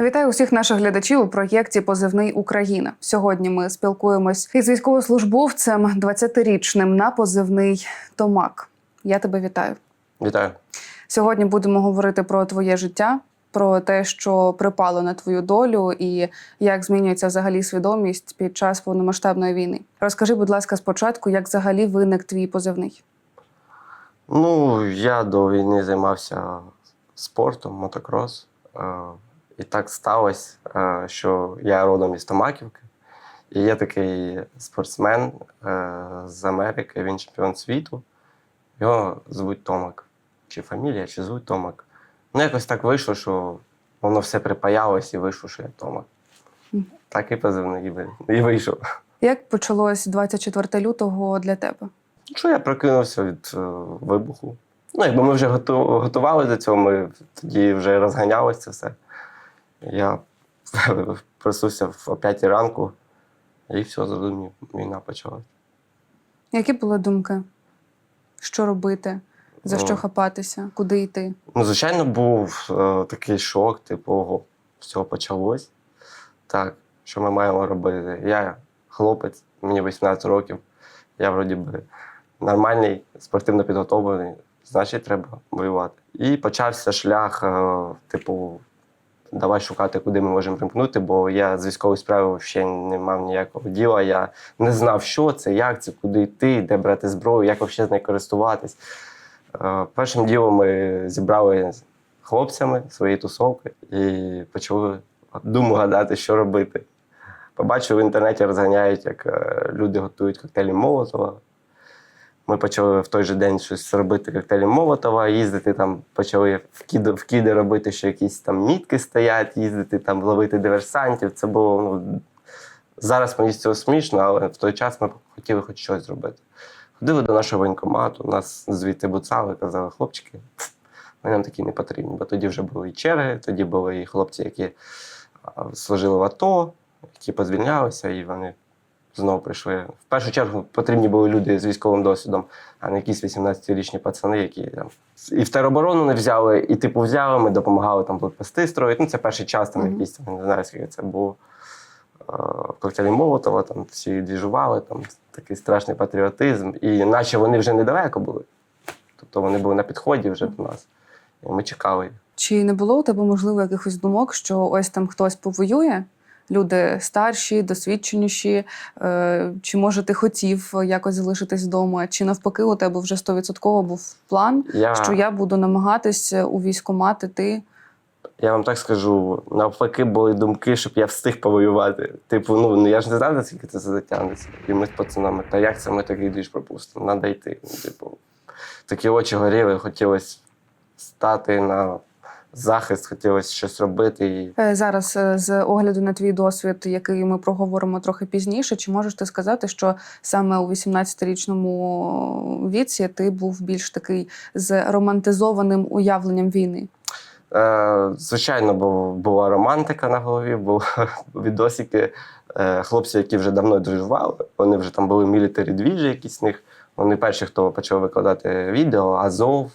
Вітаю усіх наших глядачів у проєкті Позивний Україна. Сьогодні ми спілкуємось із військовослужбовцем 20-річним на позивний Томак. Я тебе вітаю. Вітаю. Сьогодні будемо говорити про твоє життя, про те, що припало на твою долю, і як змінюється взагалі свідомість під час повномасштабної війни. Розкажи, будь ласка, спочатку, як взагалі виник твій позивний? Ну, я до війни займався спортом, мотокрос. І так сталося, е, що я родом із Томаківки. І є такий спортсмен е, з Америки, він чемпіон світу. Його звуть Томак. Чи фамілія, чи звуть Томак. Ну, якось так вийшло, що воно все припаялось і вийшло, що я Томак. Так і позивний і вийшов. Як почалось 24 лютого для тебе? Що я прокинувся від е, вибуху. Ну, якби ми вже готу, готували до цього, ми тоді вже розганялося все. Я проснувся о 5 ранку і все, зрозумів, війна почалась. Які були думки? Що робити? За Ну. що хапатися? Куди йти? Ну, звичайно, був е, такий шок, типу, ого, все почалось. Так, що ми маємо робити? Я хлопець, мені 18 років, я вроді би нормальний, спортивно підготовлений, значить, треба воювати. І почався шлях, е, типу, давай шукати, куди ми можемо примкнути, бо я з військової справи ще не мав ніякого діла. Я не знав, що це, як це, куди йти, де брати зброю, як взагалі з нею користуватись. Е, Першим ділом ми зібрали з хлопцями свої тусовки і почали думу гадати, що робити. Побачив в інтернеті розганяють, як е, люди готують коктейлі Молотова. Ми почали в той же день щось робити коктейлі Молотова, їздити там, почали вкиди, вкиди робити, що якісь там мітки стоять, їздити там ловити диверсантів. Це було ну, зараз мені з цього смішно, але в той час ми хотіли хоч щось зробити. Ходили до нашого воєнкомату, нас звідти буцали, казали, хлопчики, ви нам такі не потрібні, бо тоді вже були і черги, тоді були і хлопці, які служили в АТО, які позвільнялися, і вони знову прийшли. В першу чергу потрібні були люди з військовим досвідом, а не якісь 18-річні пацани, які там і в тероборону не взяли, і типу взяли, ми допомагали там блокпости строїти. Ну, це перший час, там Мгм. якийсь, там, не знаю, скільки це було. Е, Коктейлі Молотова, там всі двіжували, там такий страшний патріотизм. І наче вони вже недалеко були. Тобто вони були на підході вже до нас. І ми чекали. Чи не було у тебе можливо якихось думок, що ось там хтось повоює? Люди старші, досвідченіші, е, чи може ти хотів якось залишитись вдома, чи навпаки, у тебе вже стовідсотково був план, Я, що я буду намагатись у військкомат іти? я вам так скажу, навпаки, були думки, щоб я встиг повоювати. Типу, ну ну, я ж не знав, наскільки це затягнеться. І ми з пацанами, та як це ми такий двіж пропустимо? Надо йти. Ну, Типу, такі очі горіли, хотілося стати на захист, хотілося щось робити. І Е, Зараз е, з огляду на твій досвід, який ми проговоримо трохи пізніше, чи можеш ти сказати, що саме у 18-річному віці ти був більш такий з романтизованим уявленням війни? Е, звичайно, бу- була романтика на голові, були відосики. Е, хлопці, які вже давно дружували, вони вже там були мілітарі двіжі якісь з них. Вони перші, хто почав викладати відео, Азов,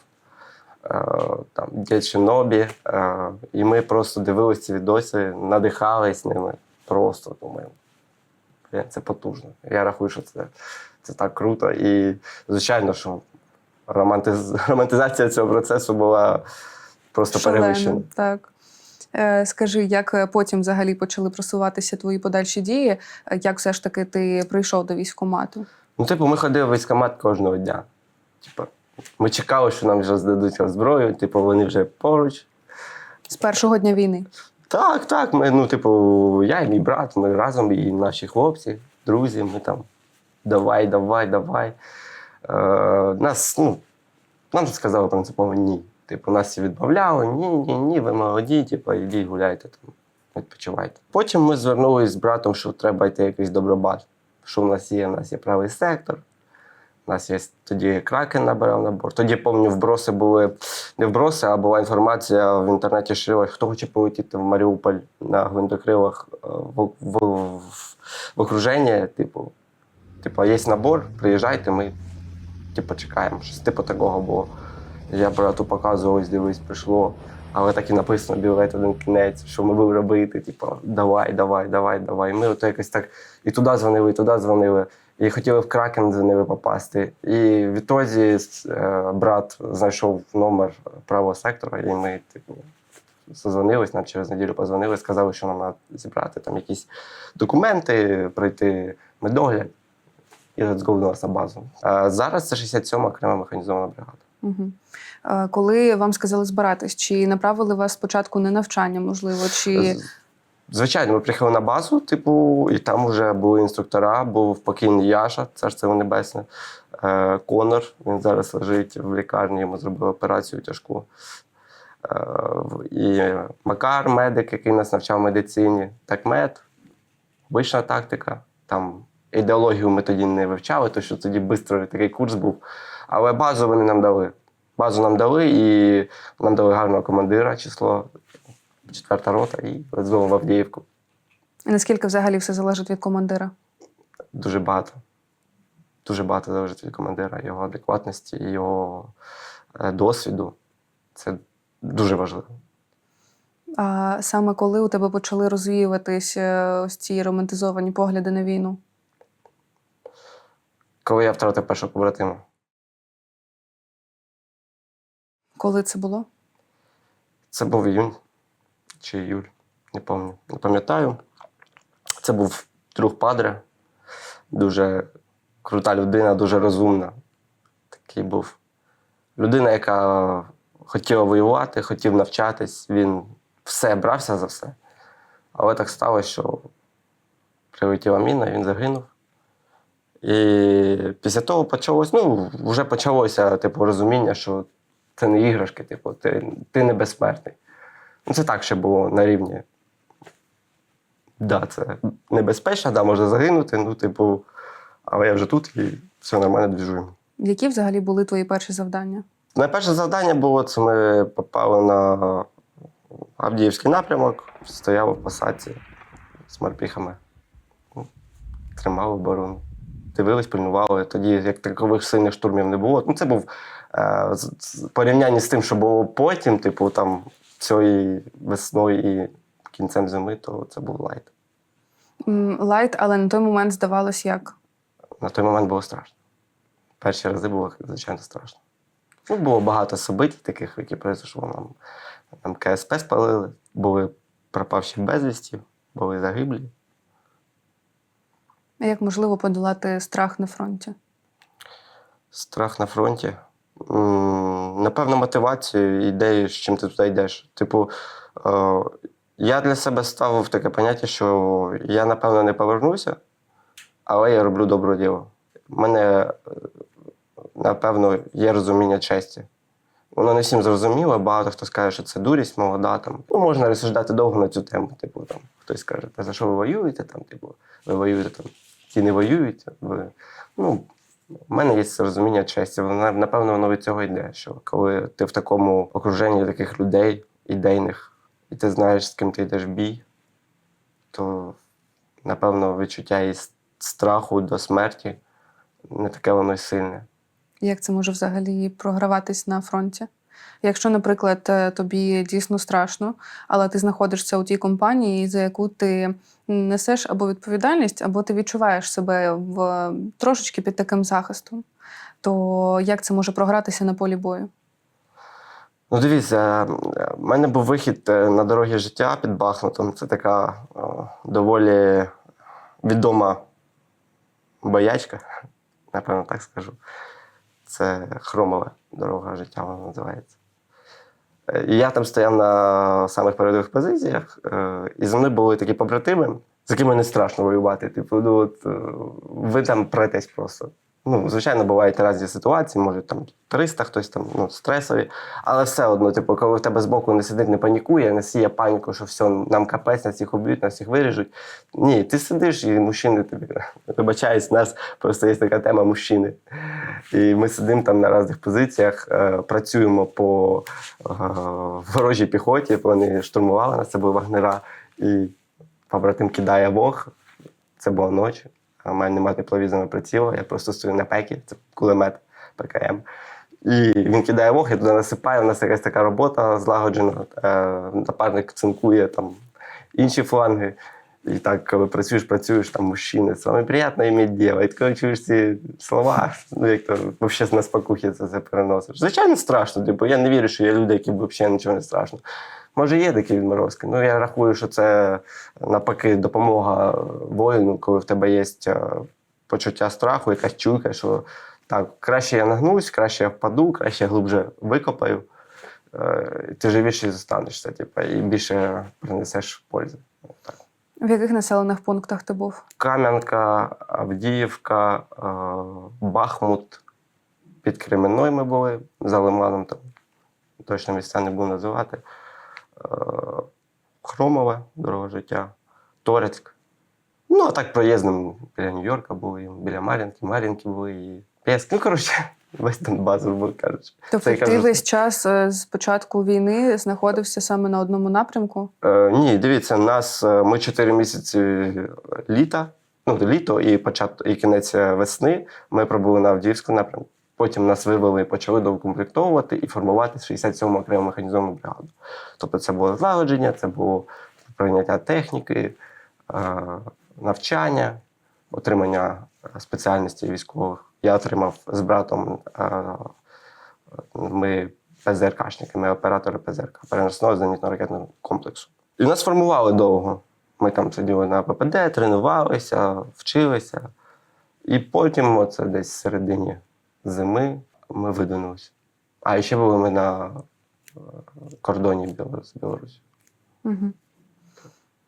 там, Дід Шинобі. Е, і ми просто дивилися ці відоси, надихались ними. Просто думаємо. Це потужно. Я рахую, що це, це так круто. І, звичайно, що романтиз... романтизація цього процесу була просто перевищена. Так. Е, Скажи, як е, потім взагалі почали просуватися твої подальші дії? Е, Як все ж таки ти прийшов до військкомату? Ну, типу, ми ходили в військкомат кожного дня. Типу, ми чекали, що нам вже здадуть зброю, типу, вони вже поруч. З першого дня війни? Так, так. Ми, ну, типу, я і мій брат, ми разом, і наші хлопці, друзі, ми там давай, давай, давай. Е, нас, ну, нам сказали принципово ні. Типу, нас всі відмовляли, ні, ні, ні, ви молоді, типу, йдіть гуляйте там, відпочивайте. Потім ми звернулися з братом, що треба йти якийсь добробат. Що в нас є? У нас є правий сектор, У нас є тоді кракен набирав набор. Тоді пам'ятаю, вброси були не вброси, а була інформація в інтернеті, що хто хоче полетіти в Маріуполь на гвинтокрилах е, в, в, в, в окруження, типу, типу, є набор, приїжджайте, ми типу, чекаємо. Щось типу такого було. Я брату показував, ось дивись, прийшло. Але так і написано білет один кінець, що ми будемо робити. Типу, давай, давай, давай, давай. Ми ото якось так і туди дзвонили, і туди дзвонили. І хотіли в Кракен дзвонили попасти. І відтоді е, брат знайшов номер правого сектора, і ми, типу, созвонились, нам через неділю позвонили, сказали, що нам треба зібрати там якісь документи, пройти медогляд і нас на базу. А зараз це 67-ма окрема механізована бригада. Угу. Коли вам сказали збиратись, чи направили вас спочатку на навчання, можливо, чи Звичайно, ми приїхали на базу, типу, і там вже були інструктора, був покійний Яша, царство небесне, е, Конор. Він зараз лежить в лікарні, йому зробили операцію тяжку. Е, і Макар, медик, який нас навчав медицині, такмед, обична тактика. Там ідеологію ми тоді не вивчали, тому що тоді швидко такий курс був. Але базу вони нам дали. Базу нам дали, і нам дали гарного командира, число четверта рота, і знову в Авдіївку. наскільки взагалі все залежить від командира? Дуже багато. Дуже багато залежить від командира, його адекватності, його е, досвіду. Це дуже важливо. А саме коли у тебе почали розвіюватись е, ось ці романтизовані погляди на війну? Коли я втратив першого побратима, Коли це було? це був іюнь чи іюль, не пам'ятаю. Не пам'ятаю. Це був друг Падре, дуже крута людина, дуже розумна. Такий був людина, яка хотіла воювати, хотів навчатись. Він все брався за все. Але так сталося, що прилетіла міна, він загинув. І після того почалось, ну, вже почалося типу, розуміння, що це не іграшки, типу, ти, ти не безсмертний. Ну, це так ще було на рівні. Да, це небезпечно, да, можна загинути, ну, типу, але я вже тут і все нормально двіжуємо. Які взагалі були твої перші завдання? Найперше завдання було це ми попали на Авдіївський напрямок, стояли в посадці з морпіхами. Ну, Тримали оборону. Дивились, пильнували. Тоді як такових сильних штурмів не було. Ну, це був е, порівнянні з тим, що було потім, типу, там цієї весною і кінцем зими, то це був лайт. Лайт, але на той момент здавалось як. На той момент було страшно. Перші рази було, звичайно, страшно. Ну, було багато событий таких, які произошло нам. Нам КСП спалили, були пропавші безвісті, були загиблі. А Як можливо подолати страх на фронті? Страх на фронті. Напевно, мотивацію, ідею, з чим ти туди йдеш. Типу, е, я для себе ставив таке поняття, що я, напевно, не повернуся, але я роблю добре діло. У мене, е, напевно, є розуміння честі. Воно не всім зрозуміло, багато хто скаже, що це дурість молода. Там. Ну, можна розсуждати довго на цю тему. Типу, там, хтось скаже, за що ви воюєте? Там, типу, ви воюєте там, ті не воюють. Ви... Ну, у мене є розуміння честі. Вона напевно, воно від цього йде. Що коли ти в такому окруженні таких людей, ідейних, і ти знаєш, з ким ти йдеш в бій, то напевно відчуття і страху до смерті не таке воно й сильне. Як це може взагалі програватись на фронті? Якщо, наприклад, е, тобі дійсно страшно, але ти знаходишся у тій компанії, за яку ти несеш або відповідальність, або ти відчуваєш себе в трошечки під таким захистом, то як це може програтися на полі бою? Ну, дивіться, в мене був вихід е, на дорогі життя під Бахмутом. Це така о, доволі відома боячка, напевно, так скажу. Це хромова дорога життя, вона називається. Е, І я там стояв на самих передових позиціях, е, і за мною були такі побратими, з якими не страшно воювати. Типу, ну, от, е, ви там претесь просто. Ну, звичайно, бувають різні ситуації, може там 300, хтось там ну, стресові. Але все одно, типу, коли в тебе збоку не сидить, не панікує, не сіє паніку, що все, нам капець, нас всіх уб'ють, нас всіх виріжуть. Ні, ти сидиш, і мужчини тобі вибачаюсь, нас просто є така тема мужчини. І ми сидимо там на різних позиціях, е, працюємо по е, ворожій піхоті, вони штурмували нас, це були вагнера. І побратим кидає вог, це була ночі. В мене немає тепловізора прицілу, я просто стою на пекі, це кулемет ПКМ. І він кидає вог, я туди насипаю, у нас якась така робота злагоджена. Е, напарник цинкує там інші фланги. І так, коли працюєш, працюєш, там мужчини, з вами приємно діло. І коли чуєш ці слова, ну як то взагалі на спокухи це все переносиш. Звичайно, страшно, бо я не вірю, що є люди, які взагалі нічого не страшно. Може, є такі відморозки. Ну я рахую, що це навпаки допомога воїну, коли в тебе є е, почуття страху, якась чуйка, що так, краще я нагнусь, краще я впаду, краще я глибше викопаю. Е, Ти живіше зостанешся, типу, і більше принесеш пользи. Так. В яких населених пунктах ти був? Кам'янка, Авдіївка, е, Бахмут. Під Кременною ми були за Лиманом, там точно місця не буду називати. Е, Хромове, дорога життя, Торецьк. Ну, а так проїздом біля Нью-Йорка були, біля Мар'їнки, Мар'їнки були і Пєск. Ну, коротше, весь Донбас, грубо кажучи. Тобто ти кажу, весь час е, з початку війни знаходився саме на одному напрямку? Е, ні, дивіться, нас е, ми 4 місяці літа, ну літо і початок і кінець весни. Ми пробули на Авдіївську напрямку. Потім нас вивели і почали доукомплектовувати і формувати 67-му окрему механізовану бригаду. Тобто це було злагодження, це було прийняття техніки, е, навчання, отримання е, спеціальностей військових. Я отримав з братом. е, Ми ПЗРКшники, ми оператори ПЗРК, переносного зенітно-ракетного комплексу. І нас формували довго. Ми там сиділи на ППД, тренувалися, вчилися. І потім, оце десь в середині зими, ми видвинулися. А ще були ми на е, кордоні з Білорусі. Угу.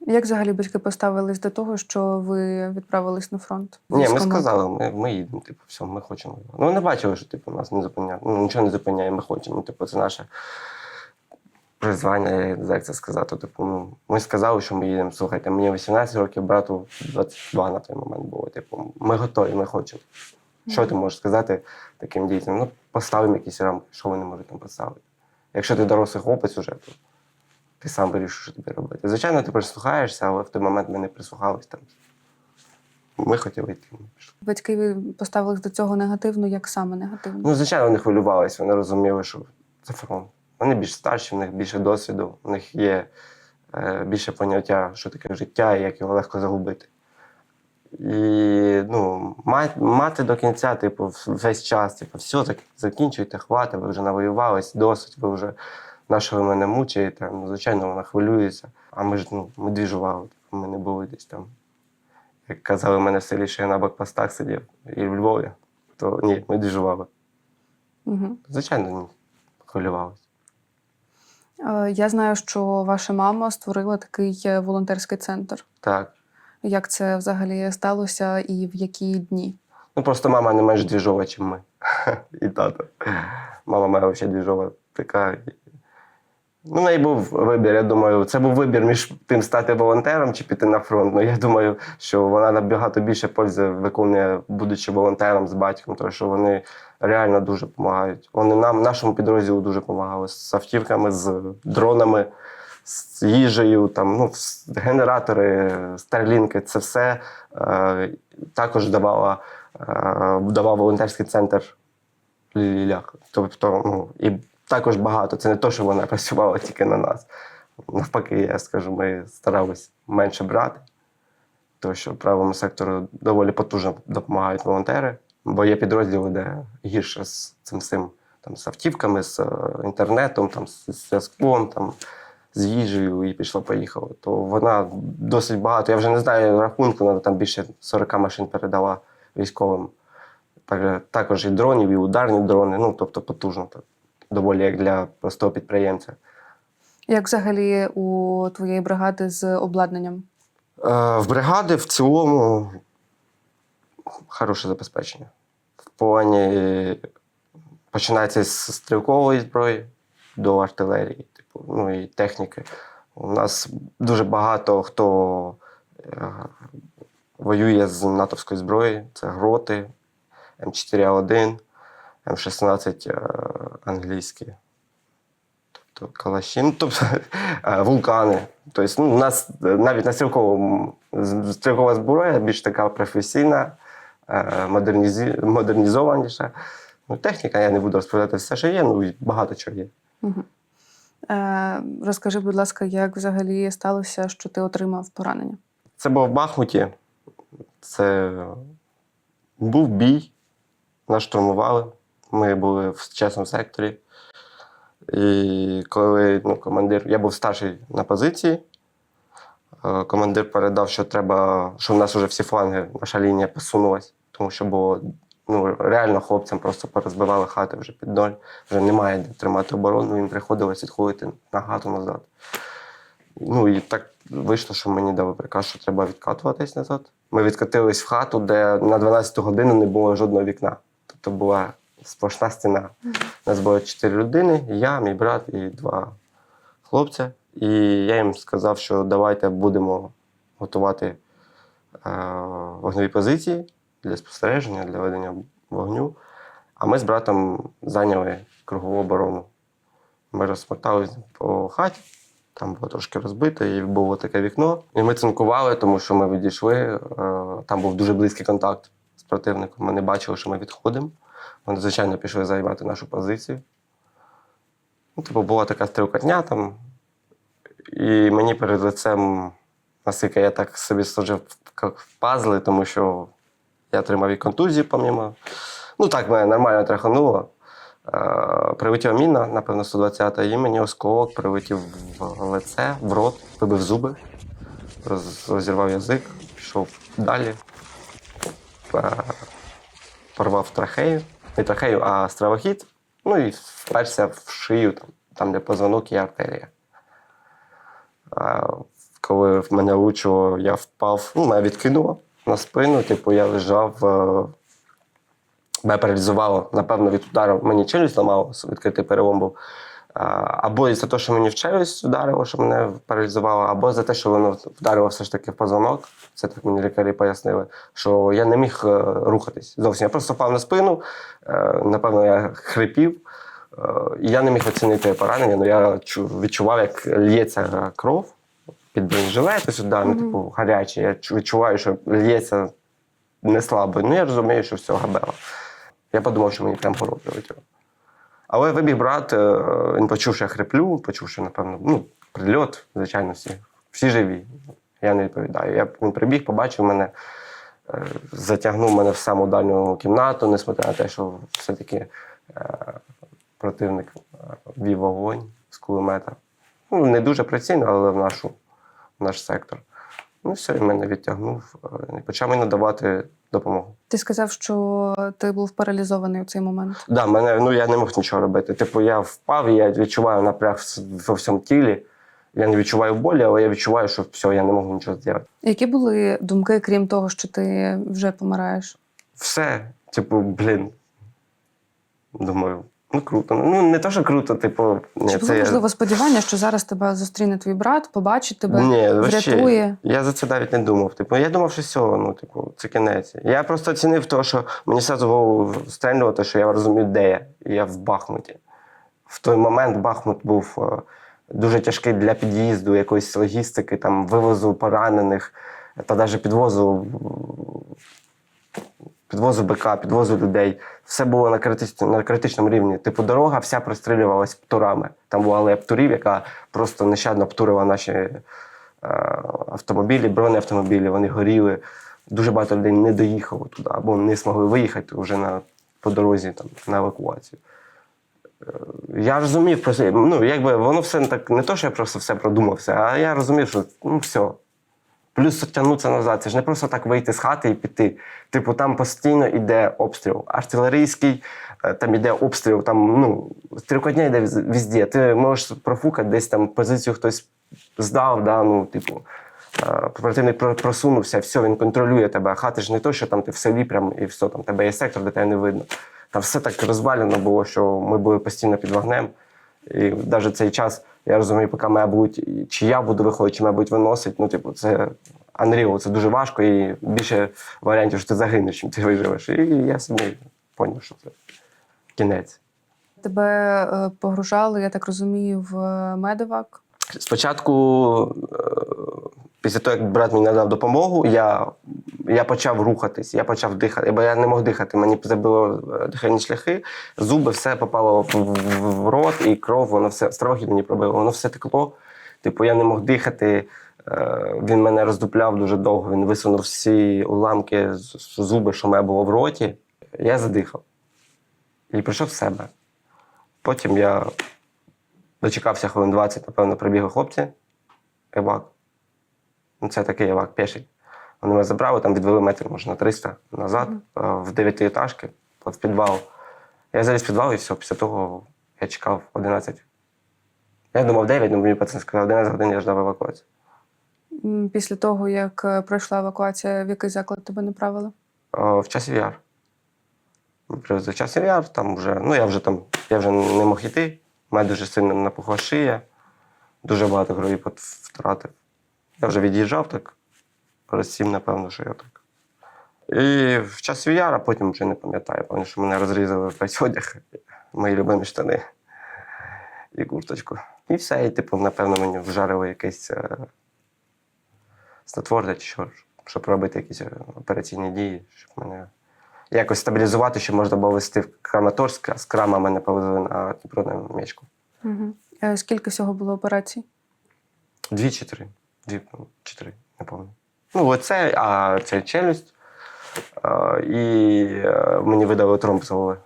Як взагалі батьки поставились до того, що ви відправились на фронт? Ні, ми сказали, ми, ми їдемо, типу, все, ми хочемо. Ну, вони бачили, що типу, нас не зупиняє. Ну, нічого не зупиняє, ми хочемо. Типу, це наше призвання, не як це сказати. Типу, ну, ми сказали, що ми їдемо. Слухайте, мені 18 років, брату 22 на той момент було. Типу, ми готові, ми хочемо. Що ти можеш сказати таким дітям? Ну, поставимо якісь рамки, що вони можуть там поставити. Якщо ти дорослий хлопець уже, то ти сам вирішиш, що тобі робити. Звичайно, ти прислухаєшся, але в той момент ми не прислухалися там. Ми хотіли йти. ми пішли. Батьки поставились до цього негативно, як саме негативно? Ну, звичайно, вони хвилювалися, вони розуміли, що це фронт. Вони більш старші, в них більше досвіду, у них є е, більше поняття, що таке життя і як його легко загубити. І ну, мати, до кінця, типу, весь час, типу, все, зак- закінчуйте, хватить, ви вже навоювались, досить, ви вже на що ви мене мучаєте. Ну, звичайно, вона хвилюється. А ми ж ну, ми двіжували, типу, ми не були десь там. Як казали в мене в селі, що я на блокпостах сидів і в Львові, то ні, ми двіжували. Угу. Звичайно, ні, хвилювалися. Е, Я знаю, що ваша мама створила такий е, волонтерський центр. Так. Як це взагалі сталося і в які дні? Ну просто мама не менш двіжова, ніж ми. І тато. Мама моя взагалі двіжова така. Ну, неї був вибір. Я думаю, це був вибір між тим стати волонтером чи піти на фронт. Ну, я думаю, що вона набагато більше пользи виконує, будучи волонтером з батьком, тому що вони реально дуже допомагають. Вони нам, нашому підрозділу дуже допомагали з автівками, з дронами, з їжею, там, ну, генератори, старлінки це все е, також давала, е, давав волонтерський центр Лілях. Тобто, ну, і також багато. Це не те, що вона працювала тільки на нас. Навпаки, я скажу, ми старалися менше брати, тому що правому сектору доволі потужно допомагають волонтери, бо є підрозділи, де гірше з цим всім, там, з автівками, з е, інтернетом, там, з зв'язком, там, з їжею і пішло-поїхало. То вона досить багато. Я вже не знаю рахунку, вона там більше 40 машин передала військовим. Також і дронів, і ударні дрони. Ну, тобто потужно так. Доволі як для простого підприємця. Як взагалі у твоєї бригади з обладнанням? Е, в бригади в цілому хороше забезпечення. В плані починається з стрілкової зброї до артилерії, ну і техніки. У нас дуже багато хто е, воює з натовської зброї. Це гроти, М4А1, М16 е, англійські. Тобто калаші, ну, тобто е, вулкани. Тобто, ну, у нас навіть на стрілковому стрілкова зброя більш така професійна, модернізованіша. Ну, техніка, я не буду розповідати все, що є, ну багато чого є. Е, розкажи, будь ласка, як взагалі сталося, що ти отримав поранення? Це було в Бахмуті. Це був бій. Нас штурмували. Ми були в чесному секторі. І коли ну, командир, я був старший на позиції, е, командир передав, що треба, що в нас вже всі фланги, наша лінія посунулась, тому що було ну, реально хлопцям просто порозбивали хати вже під ноль. Вже немає де тримати оборону, їм приходилось відходити на хату назад. Ну і так вийшло, що мені дали приказ, що треба відкатуватись назад. Ми відкатились в хату, де на 12 годину не було жодного вікна. Тобто була сплошна стіна. Нас було чотири людини: я, мій брат і два хлопця. І я їм сказав, що давайте будемо готувати е, вогневі позиції для спостереження, для ведення вогню. А ми з братом зайняли кругову оборону. Ми розмоталися по хаті, там було трошки розбито, і було таке вікно. І ми цинкували, тому що ми відійшли. е, Там був дуже близький контакт з противником. Ми не бачили, що ми відходимо. Вони, звичайно, пішли займати нашу позицію. Ну, типу, була така стрілкотня там. І мені перед лицем, наскільки я так собі сложив як в пазли, тому що я отримав і контузію, помімо. Ну так, мене нормально трахануло. Е, Прилетіла міна, напевно, 120-та, і мені осколок прилетів в лице, в рот, вибив зуби, роз- розірвав язик, пішов далі, Е, порвав трахею, не трахею, а стравохід, ну і вперся в шию, там, там де позвонок і артерія. Е, Коли в мене влучило, я впав, ну, мене відкинуло на спину, типу я лежав. Мене паралізувало, напевно, від удару мені челюсть ламало, відкритий перелом був. Або за те, що мені в челюсть ударило, що мене паралізувало, або за те, що воно вдарило все ж таки в позвонок. Це так мені лікарі пояснили, що я не міг е, рухатись зовсім. Я просто впав на спину, е, напевно, я хрипів. Е, я не міг оцінити поранення, але я чу- відчував, як лється кров під бронежилети сюди, ну, типу, гарячий. Я відчуваю, що лється не слабо. Ну, я розумію, що все габела. Я подумав, що мені прямо город прилетіло. Але вибіг брат, е, він почув, що я хриплю, почув, що, напевно, ну, прильот, звичайно, всі. Всі живі. Я не відповідаю. Я, він прибіг, побачив мене, е, затягнув мене в саму дальню кімнату, несмотря на те, що все-таки е, противник вів вогонь з кулемета. Ну, не дуже прицільно, але в нашу, наш сектор. Ну, все, він мене відтягнув е, і почав мені надавати допомогу. Ти сказав, що ти був паралізований у цей момент. Да, мене, ну я не мог нічого робити. Типу, я впав, і я відчуваю напряг в- во всьому тілі. Я не відчуваю болі, але я відчуваю, що все, я не можу нічого зробити. Які були думки, крім того, що ти вже помираєш? Все, типу, блін. Думаю, ну круто. Ну, не то, що круто, типу, ні, Чи було це можливо сподівання, що зараз тебе зустріне твій брат, побачить тебе, Ні, врятує? Я за це навіть не думав. Типу, я думав, що все, ну, типу, це кінець. Я просто оцінив те, що мені все голову стрельнуло, що я розумію, де я. Я в Бахмуті. В той момент Бахмут був е, дуже тяжкий для під'їзду, якоїсь логістики, там, вивозу поранених та навіть підвозу, підвозу БК, підвозу людей. Все було на, критичному, на критичному рівні. Типу, дорога вся прострілювалась птурами. Там була алея птурів, яка просто нещадно птурила наші е, автомобілі, бронеавтомобілі, вони горіли. Дуже багато людей не доїхало туди або не змогли виїхати вже на, по дорозі там, на евакуацію. Е, Я розумів про це. Ну, якби воно все так, не то, що я просто все продумав, все, а я розумів, що ну все. Плюс тягнутися назад. Це ж не просто так вийти з хати і піти. Типу, там постійно йде обстріл. Артилерійський, е, там йде обстріл, там ну, стрілкотня йде віз- везде. Ти можеш профукати десь там позицію хтось здав, да, ну, типу. е, противник просунувся, все, він контролює тебе. А хати ж не то, що там ти в селі прям і все, там тебе є сектор, де тебе не видно. Там все так розвалено було, що ми були постійно під вогнем. І навіть цей час, я розумію, поки мабуть, чи я буду виходити, чи мабуть виносить. Ну, типу, це Unreal, це дуже важко і більше варіантів, що ти загинеш, чим ти виживеш. І я собі зрозумів, що це кінець. Тебе е, погружали, я так розумію, в медовак. Спочатку, е, після того, як брат мені надав допомогу, я, я почав рухатись, я почав дихати, бо я не мог дихати. Мені забило е, дихальні шляхи, зуби, все попало в, в, рот і кров, воно все строхи мені пробило, воно все текло. Типу, я не мог дихати. Е, Він мене роздупляв дуже довго. Він висунув всі уламки зуби, що в мене було в роті. Я задихав і прийшов в себе. Потім я дочекався хвилин 20, напевно, прибігли хлопці. Евак. Ну, це такий евак піший. Вони мене забрали, там відвели метр, може, на 300 назад, е, в дев'ятиэтажки, в підвал. Я заліз в підвал і все, після того я чекав 11. Я думав 9, але мені пацан сказав, 11 годин я ждав евакуацію. Після того, як е, пройшла евакуація, в який заклад тебе направили? Е, В часі VR. Привезли в часі VR, там вже, ну я вже там, я вже не мог йти. У мене дуже сильно напухла шия, дуже багато крові втратив. Я вже від'їжджав так, раз сім, напевно, що я так. І в час VR, а потім вже не пам'ятаю, пам'ятаю, що мене розрізали весь одяг, мої любимі штани і курточку. І все, і типу, напевно, мені вжарили якесь е, снотворне що, щоб робити якісь е, операційні дії, щоб мене якось стабілізувати, щоб можна було вести в Краматорськ, а з Крама мене повезли на Дніпро на мішку. Угу. Скільки всього було операцій? Дві чи три. Дві ну, чи три, не пам'ятаю. Ну, оце, а це челюсть. А, і е, мені видали тромб з голови.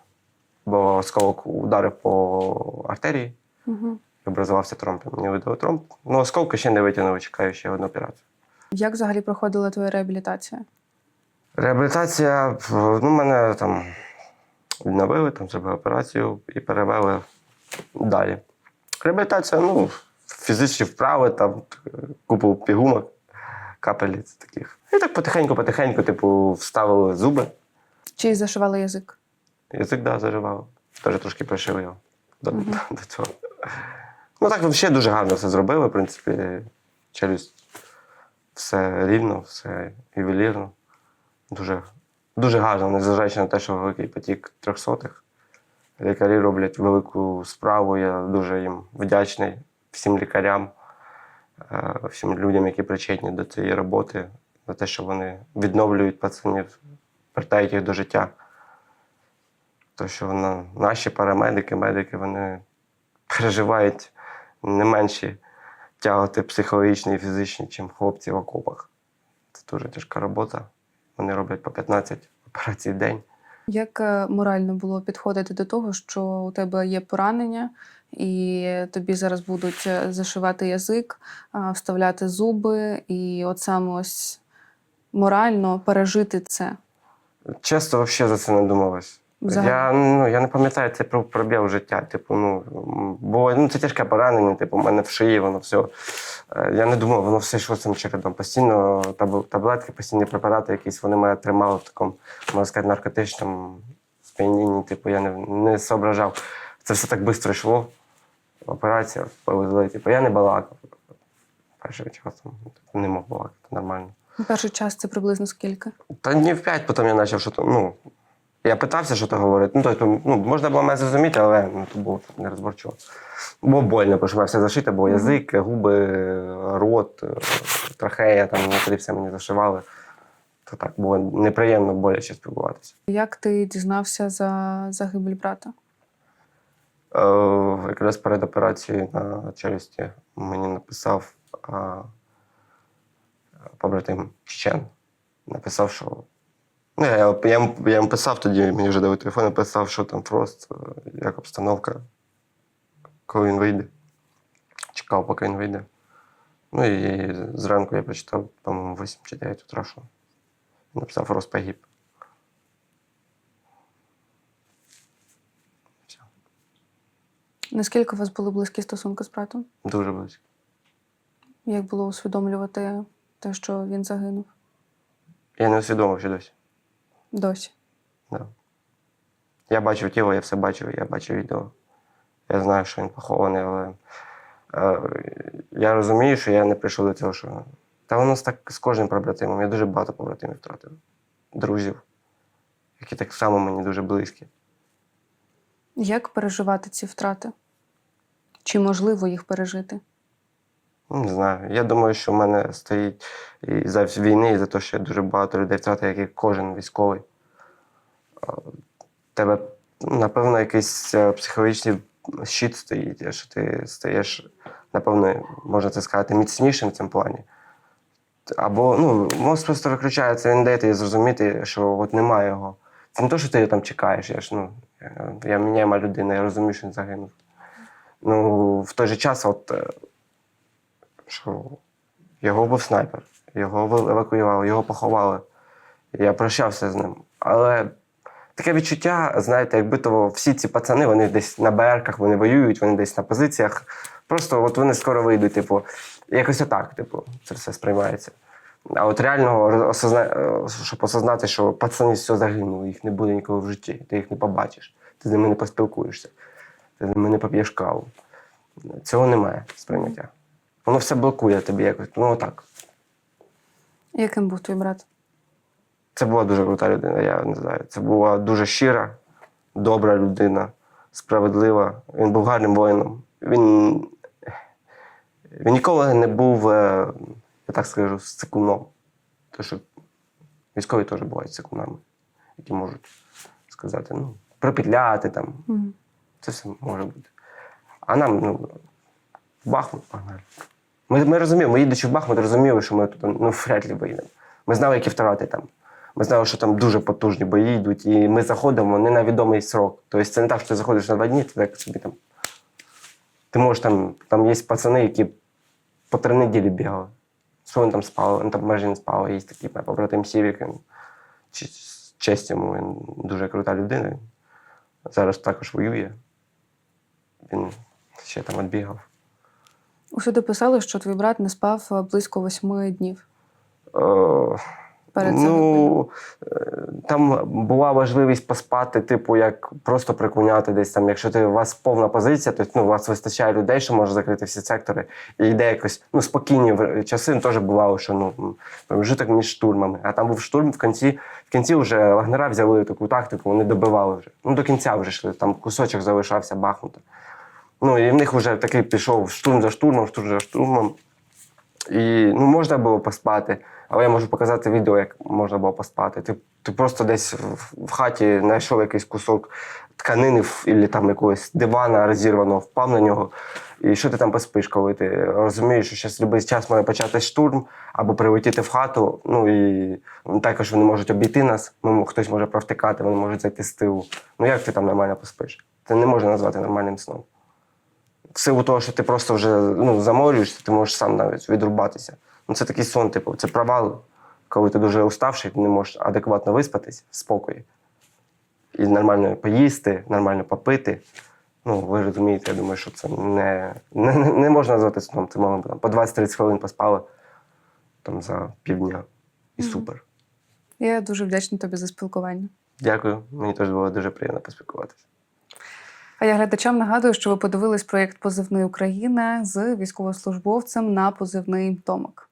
Бо осколок ударив по артерії, Угу. і образувався тромб. Мені видали тромб. Ну, осколки ще не витягнули, чекаю ще одну операцію. Як взагалі проходила твоя реабілітація? Реабілітація, ну, мене там відновили, там зробили операцію і перевели далі. Реабілітація, ну, фізичні вправи, там купу пігумок, капеліць таких. І так потихеньку-потихеньку, типу, вставили зуби, Чи зашивали язик? язик да, заживав. Теж трошки пришив його до, до цього. Ну так взагалі дуже гарно все зробили, в принципі, челюсть все рівно, все ювелірно. Дуже, дуже гарно, незважаючи на те, що великий потік трьохсотих. Лікарі роблять велику справу. Я дуже їм вдячний всім лікарям, е, всім людям, які причетні до цієї роботи, за те, що вони відновлюють пацанів, вертають їх до життя. То, що на, наші парамедики, медики, вони переживають не менші тяготи психологічні і фізичні, ніж хлопці в окопах. Це дуже тяжка робота. Вони роблять по 15 операцій в день. Як е, морально було підходити до того, що у тебе є поранення, і тобі зараз будуть е, зашивати язик, вставляти зуби, і от саме ось морально пережити це? Чесно, взагалі за це не думалось. Взагалі. Я, ну, я не пам'ятаю це про пробіг життя. Типу, ну, бо ну, це тяжке поранення, типу, у мене в шиї, воно все. Я не думав, воно все йшло цим чередом. Постійно таблетки, постійні препарати якісь, вони мене тримали в такому, можна сказати, наркотичному сп'янінні. Типу, я не, не соображав. Це все так швидко йшло. Операція повезли. Типу, я не балакав. Першим часом типу, не мог балакати нормально. Перший час це приблизно скільки? Та днів п'ять потім я почав що то. Ну, я питався, що то говорити. Ну, тобто, ну, можна було мене зрозуміти, але ну, то було нерозборчиво. Було больно, бо що мене все зашите, було язик, губи, рот, е, трахея, там внутрі все мені зашивали. То так було неприємно боляче спілкуватися. Як ти дізнався за загибель брата? Е, якраз перед операцією на челюсті мені написав е, побратим Щен. Написав, що. Ну, я, я, я, йому- писав тоді, мені вже дали телефон, я писав, що там Фрост, е, як обстановка, коли він вийде. Чекав, поки він вийде. Ну і зранку я прочитав, по-моєму, 8 чи 9 утра, що написав Фрост погиб. Наскільки у вас були близькі стосунки з братом? дуже близько. Як було усвідомлювати те, що він загинув Я не усвідомив ще досі. досі? Да. Я бачив тіло, я все бачив, я бачив відео. Я знаю, що він похований, але е, я розумію, що я не прийшов до цього, що. Та воно так з кожним побратимом. Я дуже багато побратимів втратив, друзів, які так само мені дуже близькі. Як переживати ці втрати? Чи можливо їх пережити? Не знаю. Я думаю, що в мене стоїть і за війни, і за те, що я дуже багато людей втратив, як і кожен військовий. Тебе, напевно, якийсь е, психологічний щит стоїть, що ти стаєш, напевно, можна це сказати, міцнішим в цьому плані. Або ну, мозк просто виключається, він дає тобі зрозуміти, що от немає його. Це не те, що ти там чекаєш. Я ж ну, я, міняєма людина, я розумію, що він загинув. Ну, в той же час, от е, що його був снайпер, його евакуювали, його поховали. Я прощався з ним. Але таке відчуття, знаєте, якби то всі ці пацани, вони десь на БРках, вони воюють, вони десь на позиціях. Просто от вони скоро вийдуть, типу, якось отак, типу, це все сприймається. А от реально осозна... е, щоб осознати, що пацани все загинули, їх не буде ніколи в житті, ти їх не побачиш, ти з ними не поспілкуєшся, ти з ними не поп'єш каву. Цього немає сприйняття. Воно все блокує тобі якось. Ну отак. Яким був твій брат? Це була дуже крута людина, я не знаю. Це була дуже щира, добра людина, справедлива. Він був гарним воїном. Він, він ніколи не був, е, я так скажу, з цикуном. Тому що військові теж бувають цикунами, які можуть сказати, ну, пропетляти там. Мгм. Це все може бути. А нам, ну, в Бахмут погнали. Ми, ми розуміємо, ми їдучи в Бахмут, розуміли, що ми тут ну, вряд ли виїдемо. Ми знали, які втрати там. Ми знали, що там дуже потужні бої йдуть, і ми заходимо не на відомий срок. Тобто це не так, що ти заходиш на два дні, ти так собі там. Ти можеш там, там є пацани, які по три неділі бігали. Що він там спав, він там майже не спав, Є такий моя побратим Сівік. Він, честь йому, він дуже крута людина. Зараз також воює. Він ще там відбігав. Усюди писали, що твій брат не спав близько восьми днів Е, перед ну, е, там була важливість поспати, типу, як просто прикуняти десь там. Якщо ти, у вас повна позиція, то ну, у вас вистачає людей, що може закрити всі сектори. І йде якось ну, спокійні часи ну, теж бувало, що ну, м, промежуток між штурмами. А там був штурм в кінці. В кінці вже лагнера взяли таку тактику, вони добивали вже. Ну, до кінця вже йшли, там кусочок залишався бахнути. Ну, і в них вже такий пішов штурм за штурмом, штурм за штурмом. І ну, можна було поспати, але я можу показати відео, як можна було поспати. Ти, ти просто десь в, хаті знайшов якийсь кусок тканини або там якогось дивана розірваного, впав на нього. І що ти там поспиш, коли ти розумієш, що зараз будь-який час може почати штурм або прилетіти в хату. Ну і також вони можуть обійти нас, ну, хтось може провтикати, вони можуть зайти з тилу. Ну як ти там нормально поспиш? Це не можна назвати нормальним сном в силу того, що ти просто вже ну, заморюєшся, ти можеш сам навіть відрубатися. Ну, це такий сон, типу, це провал, коли ти дуже уставший, ти не можеш адекватно виспатись в спокої. І нормально поїсти, нормально попити. Ну, ви розумієте, я думаю, що це не, не, не можна назвати сном. Це мало б там, по 20-30 хвилин поспали там, за півдня. І супер. Я дуже вдячна тобі за спілкування. Дякую. Мені теж було дуже приємно поспілкуватися. А я глядачам нагадую, що ви подивились проєкт Позивний Україна з військовослужбовцем на позивний Томик.